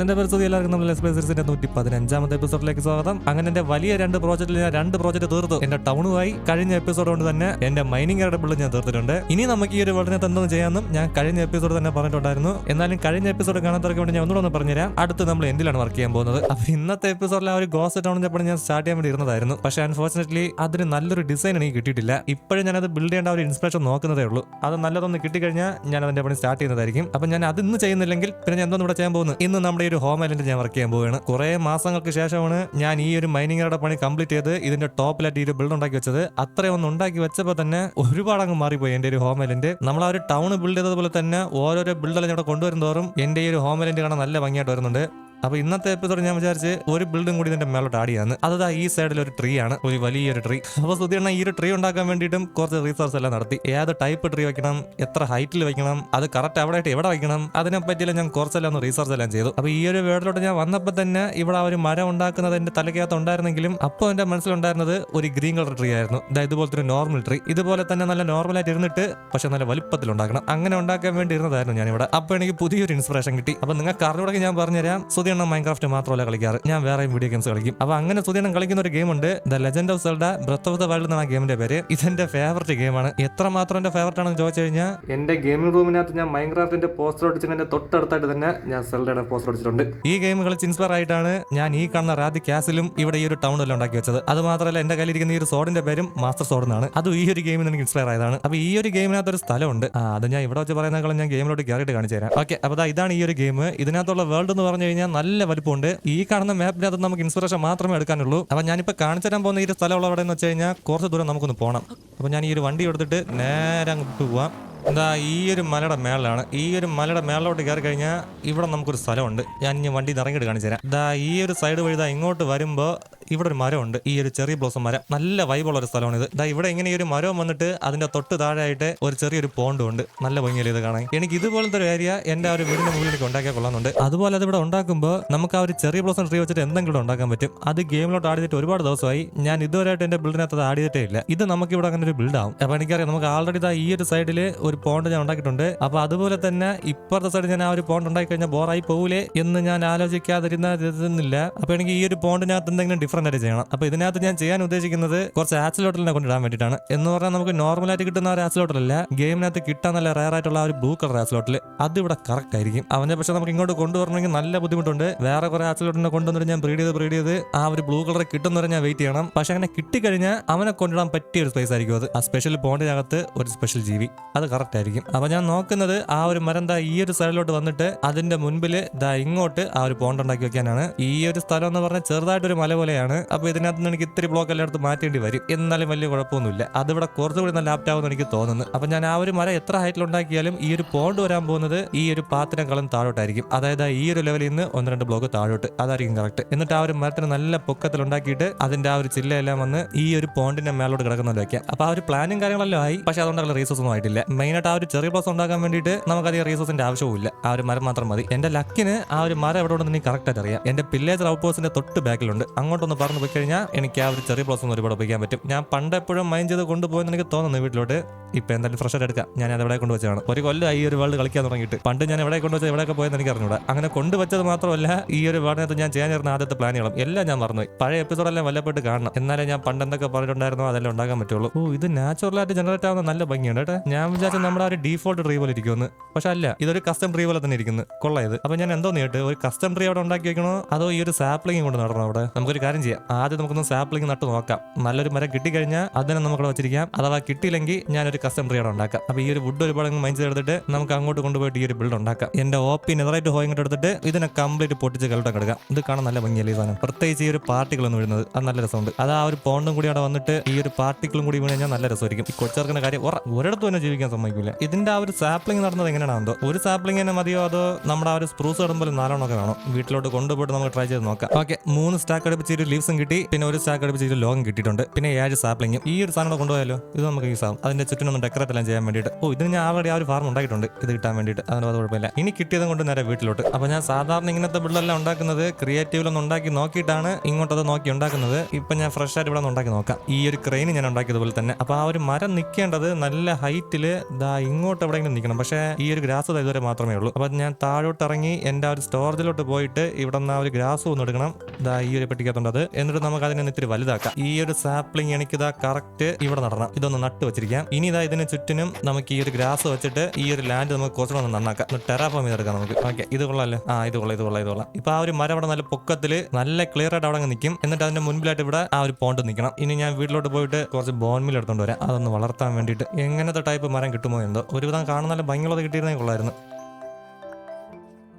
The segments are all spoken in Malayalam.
ഗൈസ് എന്റെ പരിസ്ഥിതി എല്ലാവർക്കും നമ്മൾ എക്സ്പ്രസിന്റെ നൂറ്റി പതിനഞ്ചാമത്തെ എപ്പിസോഡിലേക്ക് സ്വാഗതം. അങ്ങനെ എന്റെ വലിയ രണ്ട് പ്രോജക്റ്റിൽ ഞാൻ രണ്ട് പ്രോജക്റ്റ് തീർത്തു. എന്റെ ടൗണുമായി കഴിഞ്ഞ എപ്പിസോഡ് കൊണ്ട് തന്നെ എന്റെ മൈനിങ് ഇടപെടൽ ഞാൻ തീർത്തിട്ടുണ്ട്. ഇനി നമുക്ക് ഈ ഒരു വേൾഡിനകത്ത് എന്തെന്ന് ചെയ്യാമെന്നും ഞാൻ കഴിഞ്ഞ എപ്പിസോഡ് തന്നെ പറഞ്ഞിട്ടുണ്ടായിരുന്നു. എന്നാലും കഴിഞ്ഞ എപ്പിസോഡ് കാണാത്തവർക്ക് വേണ്ടി ഞാൻ ഒന്നുകൂടെ ഒന്ന് പറഞ്ഞുതരാം. അടുത്ത് നമ്മൾ എന്തിലാണ് വർക്ക് ചെയ്യാൻ പോകുന്നത്? അപ്പൊ ഇന്നത്തെ എപ്പിസോഡിൽ ആ ഒരു ഗോസ് ടൗൺ ഞാൻ സ്റ്റാർട്ട് ചെയ്യാൻ വേണ്ടി ഇരുന്നതായിരുന്നു. പക്ഷെ അൺഫോർച്ചുനേറ്റ്ലി അതിന് നല്ലൊരു ഡിസൈൻ എനിക്ക് കിട്ടിയിട്ടില്ല. ഇപ്പോഴും ഞാനത് ബിൽഡ് ചെയ്യേണ്ട ഒരു ഇൻസ്പിറേഷൻ നോക്കുന്നതേ ഉള്ളൂ. അത് നല്ലതൊന്ന് കിട്ടിക്കഴിഞ്ഞാൽ ഞാൻ അതിന്റെ പണി സ്റ്റാർട്ട് ചെയ്യുന്നതായിരിക്കും. അപ്പൊ ഞാൻ അത് ഇന്ന് ചെയ്യുന്നില്ലെങ്കിൽ പിന്നെ ഞാൻ എന്തോന്ന് ഇവിടെ ചെയ്യാൻ പോകുന്നു ഇന്ന് നമ്മുടെ ഒരു ഹോം ഐലൻഡ് ഞാൻ വർക്ക് ചെയ്യാൻ പോവുകയാണ്. കുറേ മാസങ്ങൾക്ക് ശേഷമാണ് ഞാൻ ഈ ഒരു മൈനിങ്ങറുടെ പണി കംപ്ലീറ്റ് ചെയ്ത് ഇതിന്റെ ടോപ്പിലായിട്ട് ഈ ഒരു ബിൽഡ് ഉണ്ടാക്കി വെച്ചത്. അത്രയും ഒന്ന് ഉണ്ടാക്കി വെച്ചപ്പോൾ തന്നെ ഒരുപാട് അങ്ങ് മാറിപ്പോയി എന്റെ ഒരു ഹോം ഐലൻഡ് നമ്മൾ ആ ഒരു ടൗൺ ബിൽഡ് ചെയ്തതുപോലെ തന്നെ ഓരോരോ ബിൽഡെല്ലാം ഇവിടെ കൊണ്ടുവരും തോറും എന്റെ ഈ ഒരു ഹോം ഐലൻഡ് കാണാൻ നല്ല ഭംഗിയായിട്ട് വരുന്നുണ്ട്. അപ്പൊ ഇന്നത്തെ എപ്പിസോഡ് ഞാൻ വിചാരിച്ച് ഒരു ബിൽഡും കൂടി ഇതിന്റെ മേലോട്ട് ആഡ് ചെയ്യാന്ന്. അതാ ഈ സൈഡിൽ ഒരു ട്രീ ആണ്. ഒരു വലിയൊരു ട്രീ അപ്പൊ സുധീർണ ഈ ഒരു ട്രീ ഉണ്ടാക്കാൻ വേണ്ടിയിട്ടും കുറച്ച് റീസോഴ്സ് എല്ലാം നടത്തി. ഏത് ടൈപ്പ് ട്രീ വെക്കണം എത്ര ഹൈറ്റിൽ വെക്കണം അത് കറക്റ്റ് അവിടെ ആയിട്ട് എവിടെ വെക്കണം അതിനെ പറ്റിയെല്ലാം ഞാൻ കുറച്ചെല്ലാം ഒന്ന് റീസർച്ച് എല്ലാം ചെയ്തു. അപ്പൊ ഈ ഒരു വേർഡിലോട്ട് ഞാൻ വന്നപ്പോൾ തന്നെ ഇവിടെ ആ ഒരു മരം ഉണ്ടാക്കുന്നത് എന്റെ തലയ്ക്കകത്ത് ഉണ്ടായിരുന്നെങ്കിലും അപ്പോൾ എന്റെ മനസ്സിലുണ്ടായിരുന്നത് ഒരു ഗ്രീൻ കളർ ട്രീ ആയിരുന്നു. ഇതുപോലത്തെ ഒരു നോർമൽ ട്രീ ഇതുപോലെ തന്നെ നല്ല നോർമൽ ആയിട്ട് ഇരുന്നിട്ട് പക്ഷെ നല്ല വലുപ്പത്തിൽ ഉണ്ടാക്കണം. അങ്ങനെ ഉണ്ടാക്കാൻ വേണ്ടി ഇരുന്നതായിരുന്നു ഞാൻ ഇവിടെ അപ്പോൾ എനിക്ക് പുതിയൊരു ഇൻസ്പിറേഷൻ കിട്ടി. അപ്പൊ നിങ്ങൾക്ക് അറിഞ്ഞൂടെ ഞാൻ പറഞ്ഞുതരാം. സുധീർണ മൈൻക്രാഫ്റ്റ് മാത്രമല്ല കളിക്കാറ്. ഞാൻ വേറെയും വീഡിയോ ഗെയിംസ് കളിക്കും. അപ്പൊ അങ്ങനെ സുധീർണൻ കളിക്കുന്ന ഒരു ഗെയിം ഉണ്ട്. The legend of Zelda breath of the world എന്നാണ് ഗെയിമിന്റെ പേര്. ഇതെന്റെ ഫേവററ്റ് ഗെയിമാണ് എത്ര മാത്രം എന്റെ ഫേവററ്റ് ആണെന്ന് ചോദിച്ചു കഴിഞ്ഞാൽ എന്റെ ഗെയിമിംഗ് റൂമിനകത്ത് ഞാൻ മൈൻക്രാഫ്റ്റിന്റെ പോസ്റ്റർ ഒട്ടിച്ചതിന്റെ തൊട്ടടുത്തായിട്ട് തന്നെ ഞാൻ സെൽഡയുടെ പോസ്റ്റർ അടിച്ചിട്ടുണ്ട്. ഈ ഗെയിം കളിച്ച് ഇൻസ്പയർ ആയിട്ടാണ് ഞാൻ ഈ കാണുന്ന റാദി കാസിലും ഇവിടെ ഈ ഒരു ടൗണിലും ഉണ്ടാക്കി വെച്ചത്. അത് മാത്രമല്ല എന്റെ കയ്യിലിരിക്കുന്ന ഈ ഒരു സോഡിന്റെ പേരും മാസ്റ്റർ സോഡ് എന്നാണ്. അത് ഈ ഒരു ഗെയിമിൽ എനിക്ക് ഇൻസ്പയർ ആയതാണ്. അപ്പൊ ഈ ഒരു ഗെയിമിനകത്ത് ഒരു സ്ഥലമുണ്ട്. അത് ഞാൻ ഇവിടെ വെച്ച് പറയുന്നേക്കാളും ഞാൻ ഗെയിമിലോട്ട് കയറിയിട്ട് കാണിച്ചു തരാം. ഓക്കെ അപ്പൊ ദാ ഇതാണ് ഈ ഒരു ഗെയിം ഇതിനകത്തുള്ള വേൾഡ് എന്ന് പറഞ്ഞു കഴിഞ്ഞാൽ നല്ല വലിപ്പമുണ്ട്. ഈ കാണുന്ന മാപ്പിനകത്ത് നമുക്ക് ഇൻസ്പിറേഷൻ മാത്രമേ എടുക്കാനുള്ളൂ. അപ്പൊ ഞാനിപ്പോ കാണിച്ചു തരാൻ പോകുന്ന ഈ സ്ഥലമുള്ള എവിടെ എന്ന് വെച്ച് കഴിഞ്ഞാൽ കുറച്ച് ദൂരം നമുക്കൊന്ന് പോകണം അപ്പൊ ഞാൻ ഈ ഒരു വണ്ടി എടുത്തിട്ട് നേരെ അങ്ങോട്ട് പോവാം. എന്താ ഈ ഒരു മലയുടെ മേളിലാണ്. ഈ ഒരു മലയുടെ മേളിലോട്ട് കയറി കഴിഞ്ഞാൽ ഇവിടെ നമുക്കൊരു സ്ഥലമുണ്ട്. ഞാൻ ഇനി വണ്ടി ഇറങ്ങിയിട്ട് കാണിച്ചു തരാം. ഈ ഒരു സൈഡ് വഴി ഇങ്ങോട്ട് വരുമ്പോൾ ഇവിടെ ഒരു മരമുണ്ട്. ഈ ഒരു ചെറിയ ബ്ലോസം മരം. നല്ല വൈബുള്ള ഒരു സ്ഥലമാണ് ഇത്. ദാ ഇവിടെ ഇങ്ങനെ ഒരു മരം വന്നിട്ട് അതിന്റെ തൊട്ട് താഴെയായിട്ട് ഒരു ചെറിയൊരു പോണ്ടും ഉണ്ട്. നല്ല ഭംഗിയല്ലേ ഇത് കാണാൻ. എനിക്ക് ഇതുപോലത്തെ ഒരു ഏരിയ എന്റെ ആ ഒരു വീടിന്റെ മുകളിൽ എനിക്ക് കൊള്ളാന്നുണ്ട് അതുപോലെ അത് ഇവിടെ ഉണ്ടാക്കുമ്പോൾ നമുക്ക് ആ ഒരു ചെറിയ ബ്ലോസം ട്രീ വെച്ചിട്ട് എന്തെങ്കിലും ഉണ്ടാക്കാൻ പറ്റും. അത് ഗെയിമിലോട്ട് ആടിയിട്ട് ഒരുപാട് ദിവസമായി. ഞാൻ ഇതുവരെയായിട്ട് എന്റെ ബിൽഡിനകത്ത് അത് ആടിയിട്ടേ ഇല്ല. ഇത് നമുക്ക് ഇവിടെ അങ്ങനെ ഒരു ബിൽഡ് ആവും. അപ്പൊ എനിക്കറിയാം നമുക്ക് ആൾറെഡി ഈ ഒരു സൈഡിൽ ഒരു പോണ്ട് ഞാൻ ഉണ്ടാക്കിയിട്ടുണ്ട്. അപ്പൊ അതുപോലെ തന്നെ ഇപ്പുറത്തെ സൈഡ് ഞാൻ ആ ഒരു പോണ്ട് ഉണ്ടാക്കി കഴിഞ്ഞാൽ ബോറായി പോകൂലേ എന്ന് ഞാൻ ആലോചിക്കാതിരുന്നില്ല അപ്പൊ എനിക്ക് ഈ ഒരു പോണ്ടിനകത്ത് എന്തെങ്കിലും ആയിട്ട് ചെയ്യണം. അപ്പൊ ഇതിനകത്ത് ഞാൻ ചെയ്യാൻ ഉദ്ദേശിക്കുന്നത് കുറച്ച് ആക്സിലോട്ടലിനെ കൊണ്ടിടാൻ വേണ്ടിയിട്ടാണ്. എന്ന് പറഞ്ഞാൽ നമുക്ക് നോർമലായിട്ട് കിട്ടുന്ന ഒരു ആക്സിലോട്ടലല്ല ഗെയിമിനകത്ത് കിട്ടാൻ നല്ല റയർ ആയിട്ടുള്ള ഒരു ബ്ലൂ കളർ ആക്സിലോട്ടിൽ അത് ഇവിടെ കറക്റ്റ് ആയിരിക്കും. അവനെ പക്ഷേ നമുക്ക് ഇങ്ങോട്ട് കൊണ്ടുവരണമെങ്കിൽ നല്ല ബുദ്ധിമുട്ടുണ്ട്. വേറെ കുറെ ആക്സിലോട്ടിനെ കൊണ്ടുവന്നിട്ട് ഞാൻ ബ്രീഡ് ചെയ്ത് ബ്രീഡ് ചെയ്ത് ആ ഒരു ബ്ലൂ കളർ കിട്ടുന്നവരെ ഞാൻ വെയിറ്റ് ചെയ്യണം. പക്ഷേ അങ്ങനെ കിട്ടിക്കഴിഞ്ഞാൽ അവനെ കൊണ്ടിടാൻ പറ്റിയ ഒരു സ്പേസ് ആയിരിക്കും അത്. ആ സ്പെഷ്യൽ പോണ്ടിനകത്ത് ഒരു സ്പെഷ്യൽ ജീവി. അത് കറക്റ്റ് ആയിരിക്കും. അപ്പൊ ഞാൻ നോക്കുന്നത് ആ ഒരു മരം ദാ ഈ ഒരു സൈഡിലോട്ട് വന്നിട്ട് അതിന്റെ മുൻപിൽ ദാ ഇങ്ങോട്ട് ആ ഒരു പോണ്ട് ഉണ്ടാക്കി വെക്കാനാണ്. ഈ ഒരു സ്ഥലം എന്ന് പറഞ്ഞാൽ ചെറുതായിട്ടൊരു മല പോലെയാണ്. അപ്പൊ ഇതിനകത്ത് നിന്ന് എനിക്ക് ഇത്തിരി ബ്ലോക്ക് എല്ലാം എടുത്ത് മാറ്റേണ്ടി വരും. എന്നാലും വലിയ കുഴപ്പമൊന്നുമില്ല. അതിവിടെ കുറച്ചുകൂടി നല്ല ആപ്റ്റ് എന്ന് എനിക്ക് തോന്നുന്നു. അപ്പൊ ഞാൻ ആ ഒരു മര എത്ര ഹൈറ്റിൽ ഉണ്ടാക്കിയാലും ഈ ഒരു പോണ്ട് വരാൻ പോകുന്നത് ഈ ഒരു പാത്തിനേക്കാളും താഴോട്ടായിരിക്കും. അതായത് ഈ ഒരു ലെവലിൽ നിന്ന് ഒന്ന് രണ്ട് ബ്ലോക്ക് താഴോട്ട്. അതായിരിക്കും കറക്റ്റ് എന്നിട്ട് ആ ഒരു മരത്തിന് നല്ല പൊക്കത്തിൽ ഉണ്ടാക്കിയിട്ട് അതിന്റെ ആ ഒരു ചില്ലയെല്ലാം വന്ന് ഈ ഒരു പോണ്ടിന്റെ മേലോട്ട് കിടക്കുന്ന വെക്കാം അപ്പൊ ആ ഒരു പ്ലാനും കാര്യങ്ങളെല്ലാം ആയി. പക്ഷെ അതുകൊണ്ടുള്ള റീസോഴ്സ് ഒന്നും ആയിട്ടില്ല. മെയിനായിട്ട് ആ ഒരു ചെറിയ ബ്ലോസ് ഉണ്ടാക്കാൻ വേണ്ടിയിട്ട് നമുക്ക് അധികം റീസോഴ്സിന്റെ ആവശ്യവുമില്ല ആ ഒരു മരം മാത്രം മതി. എന്റെ ലക്കിന് ആ ഒരു മരം എവിടെ ഉണ്ടെന്ന് കറക്റ്റ് ആയിട്ട് അറിയാം. എന്റെ പില്ലേജർ ഔട്ട് പോസ്റ്റിന്റെ തൊട്ട് ബാക്കിലുണ്ട് അങ്ങോട്ടൊന്ന് പറഞ്ഞു പോയി കഴിഞ്ഞാൽ എനിക്ക് ആ ഒരു ചെറിയ ബ്ലൗസ് ഒരുപാട് ഉപയോഗിക്കാൻ പറ്റും. ഞാൻ പണ്ട് എപ്പോഴും മൈൻഡ് ചെയ്ത് കൊണ്ടുപോയെന്ന് എനിക്ക് തോന്നുന്നു വീട്ടിലോട്ട്. ഇപ്പം എന്തായാലും ഫ്രഷ് ആയിട്ട് എടുക്കാം. ഞാൻ അത് എവിടെ കൊണ്ടുവച്ചാണ് ഒരു കൊല്ലം ഈ ഒരു വേൾഡ് കളിക്കാൻ തുടങ്ങിയിട്ട്. പണ്ട് ഞാൻ എവിടെ കൊണ്ടുവച്ചത് എവിടെയൊക്കെ പോയെന്ന് എനിക്ക് അറിഞ്ഞൂടാ. അങ്ങനെ കൊണ്ടുവച്ചത് മാത്രമല്ല ഈ ഒരു വേൾഡിനകത്ത് ഞാൻ ചെയ്യാൻ ചേർന്ന ആദ്യത്തെ പ്ലാനുകളും എല്ലാം ഞാൻ മറന്നുപോയി. പഴയ എപ്പിസോഡെല്ലാം വല്ലപ്പെട്ട് കാണണം. എന്നാലേ ഞാൻ പണ്ട് എന്തൊക്കെ പറഞ്ഞിട്ടുണ്ടായിരുന്നോ അതെല്ലാം ഉണ്ടാക്കാൻ പറ്റുള്ളൂ. ഓ ഇത് നാച്ചുറലായിട്ട് ജനറേറ്റ് ആവുന്ന നല്ല ഭംഗിയുണ്ട് കേട്ടോ. ഞാൻ വിചാരിച്ചു നമ്മുടെ ഒരു ഡീഫോൾട്ട് ട്രീ പോലെ ഇരിക്കുമെന്ന്. പക്ഷെ അല്ല ഇതൊരു കസ്റ്റം ട്രീ പോലെ തന്നെ ഇരിക്കുന്നു. കൊള്ളായത് അപ്പൊ ഞാൻ എന്തോ നേട്ട് ഒരു കസ്റ്റം ട്രീ അവിടെ ഉണ്ടാക്കി വെക്കണോ? അതോ ഈ ഒരു സാപ്ലിംഗ് കൊണ്ട് നടണോ അവിടെ? നമുക്കൊരു കാര്യം ചെയ്യാം. ആദ്യം നമുക്കൊന്ന് സാപ്ലിംഗ് നട്ട് നോക്കാം. നല്ലൊരു മരം കിട്ടിക്കഴിഞ്ഞാൽ അതിനെ നമുക്ക് വെച്ചിരിക്കാം. അഥവാ കിട്ടിയില്ലെങ്കിൽ ഞാനൊരു കസ്റ്റം ട്രീ അവിടെ ഉണ്ടാക്കാം അപ്പൊ ഈ ഒരു വുഡ് ഒരുപാട് മൈൻഡ് എടുത്തിട്ട് നമുക്ക് അങ്ങോട്ട് കൊണ്ടുപോയിട്ട് ഈ ഒരു ബിൽഡ് ഉണ്ടാക്കാം. എന്റെ ഓപ്പി നെതറായിട്ട് ഹോയിങ് എടുത്തിട്ട് ഇതിനെ കംപ്ലീറ്റ് പൊട്ടിച്ച് കളിട്ട് കിടക്കാം ഇത് കാണാൻ നല്ല ഭംഗിയല്ലേ സാധനം? പ്രത്യേകിച്ച് ഈ ഒരു പാർട്ടികൾ ഒന്നും വീഴുന്നത്. അത് നല്ല രസമുണ്ട്. അത് ആ ഒരു പോണ്ടും കൂടി അവിടെ വന്നിട്ട് ഈ ഒരു പാർട്ടിക്കിളും കൂടി വീണ് കഴിഞ്ഞാൽ നല്ല രസമായിരിക്കും. ഈ കൊച്ചേർക്കുന്ന കാര്യം ഒരിടത്തും തന്നെ ജീവിക്കാൻ സമ്മതിക്കില്ല ഇതിന്റെ ആ ഒരു സാപ്ലിംഗ് നടന്നത് എങ്ങനെയാണോ ഒരു സാപ്ലിംഗ് തന്നെ മതിയോ? അതോ നമ്മുടെ ആ ഒരു സ്പ്രൂസ് ഇടുമ്പോൾ നാലെണ്ണമൊക്കെ വേണം? വീട്ടിലോട്ട് കൊണ്ടുപോയിട്ട് നമുക്ക് ട്രൈ ചെയ്ത് നോക്കാം. ഓക്കെ. മൂന്ന് സ്റ്റാക്ക് അടുപ്പിച്ച് ഒരു ലീവ്സും കിട്ടി. പിന്നെ ഒരു സ്റ്റാക്ക് അടുപ്പിച്ച് ഒരു ലോഗും കിട്ടിയിട്ടുണ്ട്. പിന്നെ ഏഴ് സാപ്ലിംഗും ഈ ഒരു സാധനം കൊണ്ടുപോയാലോ? ഇത് നമുക്ക് യൂസ് ആവും അതിന്റെ ചുറ്റിനൊന്നും ഡെക്കറേറ്റ് എല്ലാം ചെയ്യാൻ വേണ്ടിയിട്ട്. ഓ ഇതിന് ഞാൻ ആൾറെഡി ആ ഒരു ഫാർം ഉണ്ടാക്കിയിട്ടുണ്ട്. ഇത് കിട്ടാൻ വേണ്ടിയിട്ട്. അതിന് അത് കുഴപ്പമില്ല. ഇനി കിട്ടിയതും കൊണ്ട് നേരെ വീട്ടിലോട്ട്. അപ്പോൾ ഞാൻ സാധാരണ ഇങ്ങനത്തെ ബിൽഡെല്ലാം ഉണ്ടാക്കുന്നത് ക്രിയേറ്റീവിലൊന്നും ഉണ്ടാക്കി നോക്കിയിട്ടാണ് ഇങ്ങോട്ടത് നോക്കി ഉണ്ടാക്കുന്നത്. ഇപ്പം ഞാൻ ഫ്രഷ് ആയിട്ട് ഇവിടെ ഉണ്ടാക്കി നോക്കാം. ഈ ഒരു ക്രെയിൻ ഞാൻ ഉണ്ടാക്കിയതുപോലെ തന്നെ. അപ്പോൾ ആ ഒരു മരം നിൽക്കേണ്ടത് നല്ല ഹൈറ്റിൽ ദാ ഇങ്ങോട്ട് എവിടെയെങ്കിലും നിൽക്കണം പക്ഷേ ഈ ഒരു ഗ്രാസ് ഇതുവരെ മാത്രമേ ഉള്ളൂ. അപ്പോൾ ഞാൻ താഴോട്ട് ഇറങ്ങി എന്റെ ആ ഒരു സ്റ്റോറേജിലോട്ട് പോയിട്ട് ഇവിടെ നിന്ന് ആ ഒരു ഗ്രാസ് ഒന്ന് എടുക്കണം. ദാ ഈ ഒരു പെട്ടിക്കകത്തുണ്ട് അത്. എന്നിട്ട് നമുക്ക് അതിനെ ഇത്തിരി വലുതാക്കാം. ഈ ഒരു സാപ്ലിംഗ് എനിക്ക് ഇതാ കറക്റ്റ് ഇവിടെ നടണം. ഇതൊന്ന് നട്ട് വെച്ചിരിക്കാം. ഇനി ഇതാ ഇതിന് ചുറ്റിനും നമുക്ക് ഈ ഒരു ഗ്രാസ് വെച്ചിട്ട് ഈ ഒരു ലാൻഡ് നമുക്ക് കുറച്ചുകൂടെ ഒന്ന് നന്നാക്കാം. ടെറാഫോം ചെയ്തെടുക്കാം നമുക്ക്. ഓക്കെ ഇത് കൊള്ളാമല്ലോ ആ ഇത് കൊള്ളാം ഇത് കൊള്ളാം ഇത് കൊള്ളാം. ഇപ്പൊ ആ ഒരു മരം അവിടെ നല്ല പൊക്കത്തിൽ നല്ല ക്ലിയർ ആയിട്ട് അവിടെ നിൽക്കും എന്നിട്ട് അതിന്റെ മുൻപിലായിട്ട് ഇവിടെ ആ ഒരു പോണ്ട് നിൽക്കണം ഇനി ഞാൻ വീട്ടിലോട്ട് പോയിട്ട് കുറച്ച് ബോൺമിൽ എടുത്തോണ്ട് വരാം. അതൊന്ന് വളർത്താൻ വേണ്ടിയിട്ട്. എങ്ങനത്തെ ടൈപ്പ് മരം കിട്ടുമോ എന്തോ. ഒരുവിധം കാണുന്ന നല്ല ഭംഗിയുള്ളത് കിട്ടിയിരുന്നെങ്കിൽ കൊള്ളായിരുന്നു.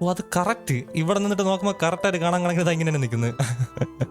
ഓ അത് കറക്റ്റ് ഇവിടെ നിന്നിട്ട് നോക്കുമ്പോൾ കറക്റ്റായിട്ട് കാണാൻ കണക്കിന് ഇതാ ഇങ്ങനെ നിൽക്കുന്നത്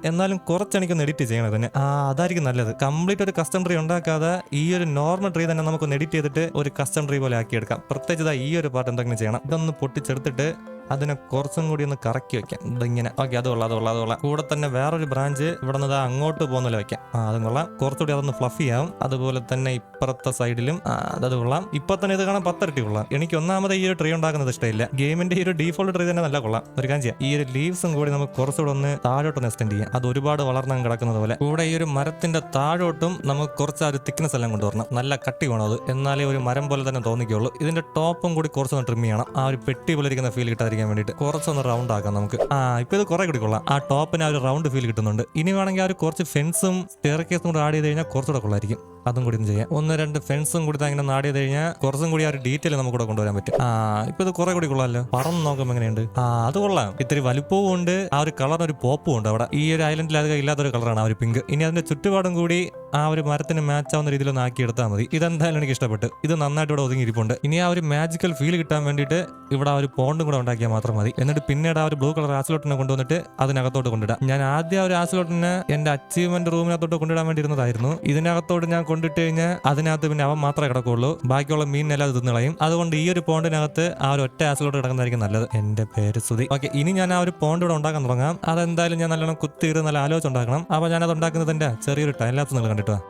എന്നാലും കുറച്ച് എനിക്കൊന്ന് എഡിറ്റ് ചെയ്യണം തന്നെ ആ അതായിരിക്കും നല്ലത്. കംപ്ലീറ്റ് ഒരു കസ്റ്റം ട്രീ ഉണ്ടാക്കാതെ ഈ ഒരു നോർമൽ ട്രീ തന്നെ നമുക്കൊന്ന് എഡിറ്റ് ചെയ്തിട്ട് ഒരു കസ്റ്റം ട്രീ പോലെ ആക്കിയെടുക്കാം. പ്രത്യേകിച്ച് ഈ ഒരു പാർട്ട് എന്തെങ്കിലും ചെയ്യണം. ഇതൊന്ന് പൊട്ടിച്ചെടുത്തിട്ട് അതിനെ കുറച്ചും കൂടി ഒന്ന് കറക്കി വെക്കാം. ഇതിങ്ങനെ ഓക്കെ അത് കൊള്ളാം അത് കൊള്ളാം അത് കൊള്ളാം. കൂടെ തന്നെ വേറൊരു ബ്രാഞ്ച് ഇവിടെ നിന്ന് അങ്ങോട്ട് പോകുന്നില്ല വെക്കാം. ആ അതും കൊള്ളാം. കുറച്ചുകൂടി അതൊന്ന് ഫ്ലഫി ആവും അതുപോലെ തന്നെ ഇപ്പുറത്തെ സൈഡിലും അതത് അത് കൊള്ളാം. ഇപ്പൊ തന്നെ ഇത് കാണാൻ പത്തരട്ടി കൊള്ളാം. എനിക്ക് ഒന്നാമത് ഈ ഒരു ട്രീ ഉണ്ടാക്കുന്നത് ഇഷ്ടമില്ല. ഗെയിമിന്റെ ഈ ഒരു ഡീഫോൾട്ട് ട്രീ തന്നെ നല്ല കൊള്ളാം. ഒരു കാര്യം ചെയ്യാം. ഈ ഒരു ലീവ്സും കൂടി നമുക്ക് കുറച്ചുകൂടെ ഒന്ന് താഴോട്ടൊന്ന് എക്സ്റ്റെൻഡ് ചെയ്യാം. അത് ഒരുപാട് വളർന്നു കിടക്കുന്നത് പോലെ. കൂടെ ഈ ഒരു മരത്തിന്റെ താഴോട്ടും നമുക്ക് കുറച്ച് ആ ഒരു തിക്നെസ് എല്ലാം കൊണ്ടുവരണം നല്ല കട്ടി വേണം അത്. എന്നാലേ ഒരു മരം പോലെ തന്നെ തോന്നിക്കുള്ളൂ. ഇതിന്റെ ടോപ്പും കൂടി കുറച്ചൊന്ന് ട്രിം ചെയ്യണം. ആ ഒരു പെട്ടി പോലെ ഇരിക്കുന്ന ഫീൽ കിട്ടാതിരിക്കാൻ വേണ്ടിയിട്ട് കുറച്ചൊന്ന് റൗണ്ട് ആക്കാം നമുക്ക്. ആ ഇപ്പൊ ഇത് കുറെ കൂടി കൊള്ളാം. ആ ടോപ്പിന് ആ ഒരു റൗണ്ട് ഫീൽ കിട്ടുന്നുണ്ട്. ഇനി വേണമെങ്കിൽ ആ ഒരു കുറച്ച് ഫെൻസും സ്റ്റെയർ കേസും കൂടെ ആഡ് ചെയ്ത് കഴിഞ്ഞാൽ കുറച്ചുകൂടെ കൊള്ളായിരിക്കും. അതും കൂടി ചെയ്യാം. ഒന്ന് രണ്ട് ഫെൻസും കൂടി അങ്ങനെ ആഡ് ചെയ്ത് കഴിഞ്ഞാൽ കുറച്ചും കൂടി ആ ഒരു ഡീറ്റെയിൽ നമുക്ക് കൂടെ കൊണ്ടുവരാൻ പറ്റും. ആ ഇപ്പൊ ഇത് കുറെ കൂടി കൊള്ളാമല്ലോ. പറന്ന് നോക്കുമ്പോൾ എങ്ങനെയുണ്ട്. ആ അത് കൊള്ളാം. ഇത്തിരി വലുപ്പവും ഉണ്ട്. ആ ഒരു കളർ ഒരു പോപ്പും ഉണ്ട് അവിടെ. ഈ ഒരു ഐലൻഡിൽ അധികം ഇല്ലാത്തൊരു കളറാണ് ആ ഒരു പിങ്ക് ഇനി അതിന്റെ ചുറ്റുപാടും കൂടി ആ ഒരു മരത്തിന് മാച്ച് ആവുന്ന രീതിയിൽ ഒന്ന് ആക്കി എടുത്താൽ മതി. ഇതെന്തായാലും എനിക്ക് ഇഷ്ടപ്പെട്ടു. ഇത് നന്നായിട്ട് ഇവിടെ ഒതുങ്ങിയിരിപ്പുണ്ട് ഇനി ആ ഒരു മാജിക്കൽ ഫീൽ കിട്ടാൻ വേണ്ടിയിട്ട് ഇവിടെ ആ ഒരു പോണ്ടും കൂടെ ഉണ്ടാക്കിയാൽ മാത്രം മതി. എന്നിട്ട് പിന്നീട് ആ ഒരു ബ്ലൂ കളർ ആസിലോട്ടിനെ കൊണ്ടുവന്നിട്ട് അതിനകത്തോട്ട് കൊണ്ടിടാം. ഞാൻ ആദ്യം ആ ഒരു ആസിലോട്ടിനെ എന്റെ അച്ചീവ്മെന്റ് റൂമിനകത്തോട്ട് കൊണ്ടിടാൻ വേണ്ടിയിരുന്നതായിരുന്നു. ഇതിനകത്തോട്ട് ഞാൻ കൊണ്ടിട്ട് കഴിഞ്ഞാൽ അതിനകത്ത് പിന്നെ അവൻ മാത്രമേ കിടക്കുള്ളൂ ബാക്കിയുള്ള മീനിനെല്ലാം അത് തിന്നുകളയും അതുകൊണ്ട് ഈ ഒരു പോണ്ടിനകത്ത് ആ ഒരു ഒറ്റ ആസിലോട്ട് കിടക്കുന്നതായിരിക്കും നല്ലത്. എന്റെ പേര് സുതി ഓക്കെ ഇനി ഞാൻ ആ ഒരു പോണ്ട് ഇവിടെ ഉണ്ടാക്കാൻ തുടങ്ങാം. അതെന്തായാലും ഞാൻ നല്ലോണം കുത്തിയിരുന്ന നല്ല ആലോചന ഉണ്ടാക്കണം. അപ്പൊ ഞാനത് ഉണ്ടാക്കുന്നതിന്റെ ചെറിയൊരു ടൈം ലാപ്സ് നിങ്ങൾ കണ്ടിട്ടോ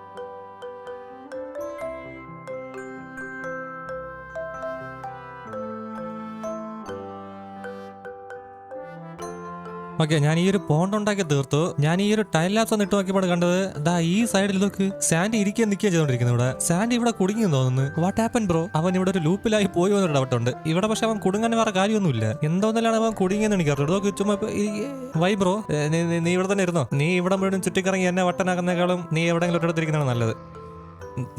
ഓക്കെ ഞാൻ ഈ ഒരു പോണ്ട് ഉണ്ടാക്കി തീർത്തു. ഞാൻ ഈ ഒരു ടൈൽ ലാപ്സ് ഒന്ന് ഇട്ട് നോക്കിയപ്പോൾ കണ്ടത് ദാ ഈ സൈഡിൽ നോക്ക് സാൻഡ് ഇരിക്കുക നിൽക്കുക ചെയ്തോണ്ടിരിക്കുന്നത് ഇവിടെ. സാൻഡ് ഇവിടെ കുടുങ്ങി തോന്നുന്നു. വാട്ട് ആപ്പൻ ബ്രോ അവൻ ഇവിടെ ഒരു ലൂപ്പിലായി പോയി വന്നിട്ട് ഡൗട്ടുണ്ട് ഇവിടെ പക്ഷെ അവൻ കുടുങ്ങാൻ വേറെ കാര്യമൊന്നുമില്ല. എന്തോന്നല്ലാണ് അവൻ കുടുങ്ങിയെന്ന് എനിക്ക് അറിഞ്ഞു നോക്ക് ചുമ്മാ വൈ ബ്രോ നീ ഇവിടെ തന്നെ ഇരുന്നോ? നീ ഇവിടെ മുഴുവൻ ചുറ്റിക്കറങ്ങി എന്നെ വട്ടനാക്കുന്നേക്കാളും നീ എവിടെയെങ്കിലും ഒരിടത്തിരിക്കുന്നതാണ് നല്ലത്.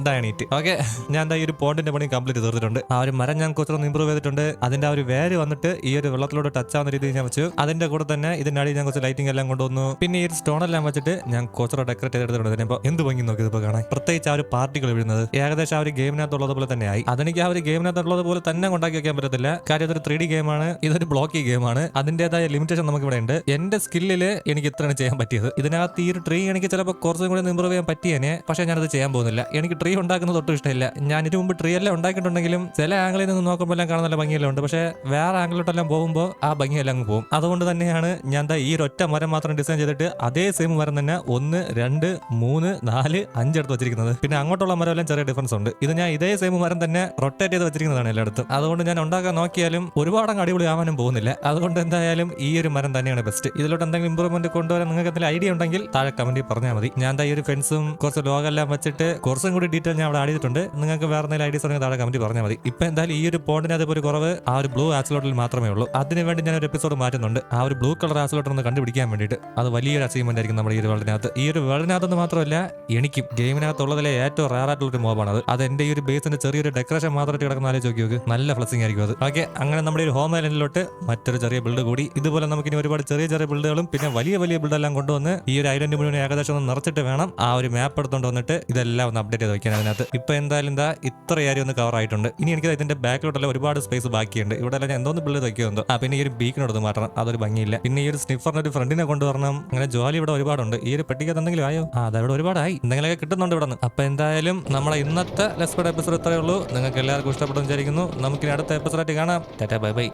ഡയണീറ്റ് ഓക്കെ ഞാൻ എന്താ ഈ ഒരു പോണ്ടിന്റെ പണി കംപ്ലീറ്റ് തീർത്തിട്ടുണ്ട്. ആ ഒരു മരം ഞാൻ കുറച്ചൊന്ന് ഇമ്പ്രൂവ് ചെയ്തിട്ടുണ്ട്. അതിന്റെ ആ ഒരു വേര് വന്നിട്ട് ഈ ഒരു വെള്ളത്തിലോട്ട് ടച്ച് ആവുന്ന രീതിയിൽ ഞാൻ വെച്ചു. അതിന്റെ കൂടെ തന്നെ ഇതിന്റെ അടിയിൽ ഞാൻ കുറച്ച് ലൈറ്റിംഗ് എല്ലാം കൊണ്ടുവന്നു. പിന്നെ ഈ ഒരു സ്റ്റോൺ എല്ലാം വെച്ചിട്ട് ഞാൻ കുറച്ചുകൂടെ ഡെക്കറേറ്റ് ചെയ്തെടുത്തിട്ടുണ്ട് ഇതിനിപ്പോ എന്ത് ഭംഗി നോക്കി ഇതിപ്പോ കാണാൻ. പ്രത്യേകിച്ച് ആ ഒരു പാർട്ടികൾ വീഴുന്നത് ഏകദേശം ആ ഒരു ഗെയിമിനകത്തുള്ളത് പോലെ തന്നെ ആയി. അതെനിക്ക് ആ ഒരു ഗെയിമിനകത്തുള്ളത് പോലെ തന്നെ ഉണ്ടാക്കി വെക്കാൻ പറ്റത്തില്ല. കാര്യം ഇതൊരു ത്രീ ഡി ഗെയിമാണ് ഇതൊരു ബ്ലോക്കി ഗെയിമാണ് അതിന്റേതായ ലിമിറ്റേഷൻ നമുക്ക് ഇവിടെ ഉണ്ട്. എന്റെ സ്കില്ലിൽ എനിക്ക് ഇത്രയാണ് ചെയ്യാൻ പറ്റിയത്. ഇതിനകത്ത് ഈ ഒരു ട്രീ എനിക്ക് ചിലപ്പോൾ കുറച്ചും കൂടി ഇമ്പ്രൂവ് ചെയ്യാൻ പറ്റിയേനെ. പക്ഷേ ഞാനത് ചെയ്യാൻ പോകുന്നില്ല. എനിക്ക് ട്രീ ഉണ്ടാക്കുന്നത് ഒട്ടും ഇഷ്ടമില്ല. ഞാൻ ഇതിനു മുമ്പ് ട്രീ എല്ലാം ഉണ്ടാക്കിയിട്ടുണ്ടെങ്കിലും ചില ആംഗിളിൽ നിന്ന് നോക്കുമ്പോൾ എല്ലാം കാണാൻ നല്ല ഭംഗിയെല്ലാം ഉണ്ട്. പക്ഷേ വേറെ ആംഗിളിലോട്ടെല്ലാം പോകുമ്പോൾ ആ ഭംഗിയെല്ലാം അങ്ങ് പോകും. അതുകൊണ്ട് തന്നെയാണ് ഞാൻ ഈ ഒറ്റ മരം മാത്രം ഡിസൈൻ ചെയ്തിട്ട് അതേ സെയിം മരം തന്നെ ഒന്ന് രണ്ട് മൂന്ന് നാല് അഞ്ച് എടുത്ത് വെച്ചിരിക്കുന്നത്. പിന്നെ അങ്ങോട്ടുള്ള മരം എല്ലാം ചെറിയ ഡിഫറൻസ് ഉണ്ട്. ഇത് ഞാൻ ഇതേ സെയിം മരം തന്നെ റൊട്ടേറ്റ് ചെയ്ത് വെച്ചിരിക്കുന്നതാണ് എല്ലായിടത്തും. അതുകൊണ്ട് ഞാൻ ഉണ്ടാക്കാൻ നോക്കിയാലും ഒരുപാട് അടിപൊളി ആവാനും പോകുന്നില്ല. അതുകൊണ്ട് എന്തായാലും ഈ ഒരു മരം തന്നെയാണ് ബെസ്റ്റ് ഇതിലോട്ട് എന്തെങ്കിലും ഇമ്പ്രൂവ്മെന്റ് കൊണ്ടുവരാൻ നിങ്ങൾക്ക് എന്തെങ്കിലും ഐഡിയ ഉണ്ടെങ്കിൽ താഴെ കമന്റിൽ പറഞ്ഞാൽ മതി. ഞാൻ ഈ ഒരു ഫെൻസും കുറച്ച് ലോഗെല്ലാം വെച്ചിട്ട് കുറച്ചും കൂടി ഡീറ്റെയിൽ ഞാൻ അവിടെ ആഡ് ചെയ്തിട്ടുണ്ട്. നിങ്ങൾക്ക് വേറെ എന്തെങ്കിലും ഐഡിയസ് ഉണ്ടെങ്കിൽ താഴെ കമന്റ് പറഞ്ഞാൽ മതി. ഇപ്പൊ എന്തായാലും ഈ ഒരു പോണ്ടിന് അതേപോലെ ഒരു കുറവ് ആ ഒരു ബ്ലൂ ആസിലോട്ടിൽ മാത്രമേ ഉള്ളൂ. അതിന് വേണ്ടി ഞാൻ ഒരു എപ്പിസോഡ് മാറ്റുന്നുണ്ട്. ആ ഒരു ബ്ലൂ കളർ ആസിലോട്ട് ഒന്ന് കണ്ടുപിടിക്കാൻ വേണ്ടിയിട്ട് അത് വലിയൊരു അച്ചീവ്മെന്റ് ആയിരിക്കും നമ്മുടെ ഈ ഒരു വേൾഡിനകത്ത് ഈ ഒരു വേൾഡിനകത്ത് മാത്രമല്ല എനിക്കും ഗെയിമിനകത്തുള്ളതിലെ ഏറ്റവും റയർ ആയിട്ടുള്ള ഒരു മോബാണ് അത്. അത് എന്റെ ഈ ഒരു ബേസിന്റെ ചെറിയൊരു ഡെക്കറേഷൻ മാത്രമായിട്ട് കിടക്കുന്ന ആലോചിച്ച് നോക്കി. നല്ല ഫ്ലസിംഗ് ആയിരിക്കും അത്. ഓക്കെ അങ്ങനെ നമ്മുടെ ഒരു ഹോം ഐലൻഡിലോട്ട് മറ്റൊരു ചെറിയ ബിൽഡ് കൂടി. ഇതുപോലെ നമുക്ക് ഇനി ഒരുപാട് ചെറിയ ചെറിയ ബിൽഡുകളും പിന്നെ വലിയ വലിയ ബിൽഡെല്ലാം കൊണ്ടുവന്ന് ഈ ഒരു ഐലൻഡ് മുഴുവൻ ഏകദേശം ഒന്ന് നിറച്ചിട്ട് വേണം ആ ഒരു മാപ്പ് എടുത്തുകൊണ്ട് വന്നിട്ട് ഇതെല്ലാം ഒന്ന് അപ്ഡേറ്റ് ചെയ്ത് വെക്കാൻ അതിനകത്ത്. ഇപ്പൊ എന്തായാലും എന്താ ഇത്ര ഏരിയ ഒന്ന് കവർ ആയിട്ടുണ്ട്. ഇനി എനിക്ക് ഇതിന്റെ ബാക്കിലോട്ടുള്ള ഒരുപാട് സ്പേസ് ബാക്കിയുണ്ട്. ഇവിടെ എല്ലാം ഞാൻ എന്തോന്ന് ബിൽഡ് വെക്കുമെന്തോ. ആ പിന്നെ ഈ ഒരു ബീക്കിനോട് മാറ്റണം. അതൊരു ഭംഗിയില്ല. പിന്നെ ഈ ഒരു സ്നിഫറിന് ഒരു ഫ്രണ്ടിനെ കൊണ്ടുവരണം അങ്ങനെ ജോലി ഇവിടെ ഒരുപാടുണ്ട്. ഈ ഒരു പെട്ടിക്കത്ത് എന്തെങ്കിലും ആയോ? ആ അതവിടെ ഒരുപാടായി. എന്തെങ്കിലുമൊക്കെ കിട്ടുന്നുണ്ട് ഇവിടെ നിന്ന് അപ്പൊ എന്തായാലും നമ്മളെ ഇന്നത്തെ ലെസ്പേഡ് എപ്പിസോഡ് ഇത്രയേ ഉള്ളൂ. നിങ്ങൾക്ക് എല്ലാവർക്കും ഇഷ്ടപ്പെട്ടെന്ന് വിചാരിക്കുന്നു. നമുക്കിനി അടുത്ത എപ്പിസോഡായിട്ട് കാണാം. Tata bye bye.